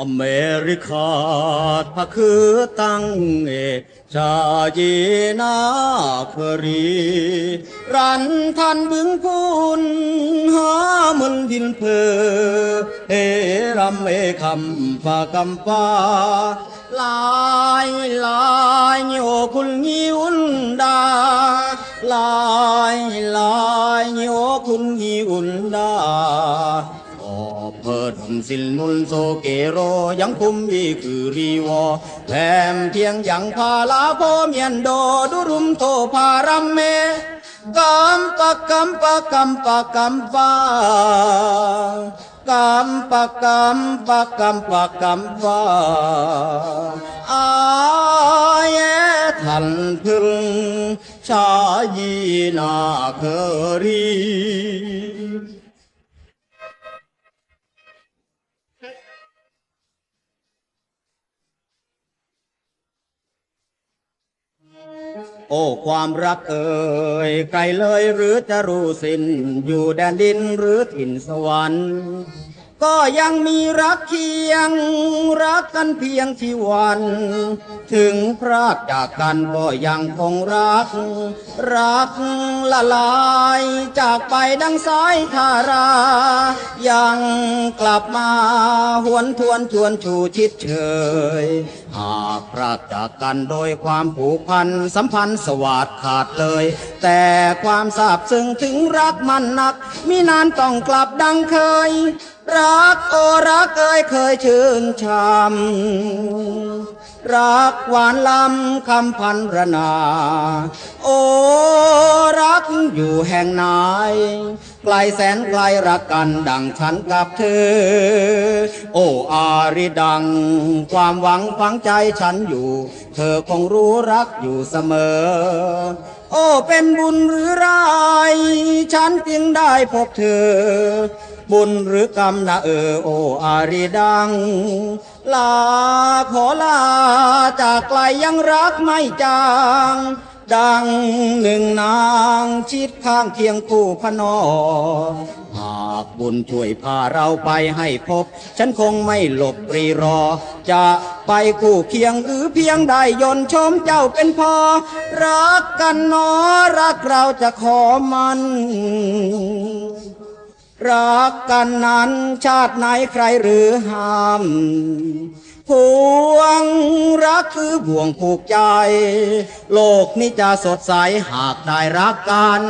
อเมริกาพะคือตั้งเอชาเยนาครี รันทันบึงพูนหามึนดินเพอเฮรำเอคำปากำปาลายลายโยคุณงิวนดา ลายลายโยคุณงิวนดา เพิดสินนุนโซเกโรยังคุมอีคือรีวอแถมเพียงยังพาลาโพเมียนโดดุรุมโทพารัมเมกัมปะกัมปะกัมปะกัมปะกัมปะกัมปะกัมปะกัมปะอาเยทันพึงชายีนาเครี โอ้ความรักเอ่ยไกลเลยหรือจะรู้สิ้นอยู่แดนดินหรือถิ่นสวรรค์ ก็ยังมีรักเคียงรักกันเพียงที่วัน ถึงพรากจากกันก็ยังคงรัก รักละลายจากไปดังสายทารา ยังกลับมาหวนทวนชวนชูชิดเชยหา กพรากจากกันโดยความผูกพันสัมพันธ์สวัสดขาดเลย แต่ความซาบซึ้งถึงรักมันหนักมีนานต้องกลับดังเคยรักโอรักเอ้ยเคยชื่นชมรักหวานลำคำพันรนา โอรักอยู่แห่งไหนไกลแสนไกลรักกันดังฉันกับเธอ โออาริดัง ความหวังฝังใจฉันอยู่ เธอคงรู้รักอยู่เสมอ โอ้เป็นบุญหรือร้ายฉันจึงได้พบเธอ บุญหรือกรรมนะเออโออารีดัง ลาขอลาจากไกลยังรักไม่จาง ดังหนึ่งนางชิดข้างเคียงคู่พนอ หากบุญช่วยพาเราไปให้พบ ฉันคงไม่หลบรีรอ จะไปคู่เคียงหรือเพียงได้ยนชมเจ้าเป็นพอ รักกันนอรักเราจะขอมัน รักกันนั้นชาติไหนใครหรือห้าม พวงรักคือบ่วงผูกใจ โลกนี้จะสดใสหากได้รักกัน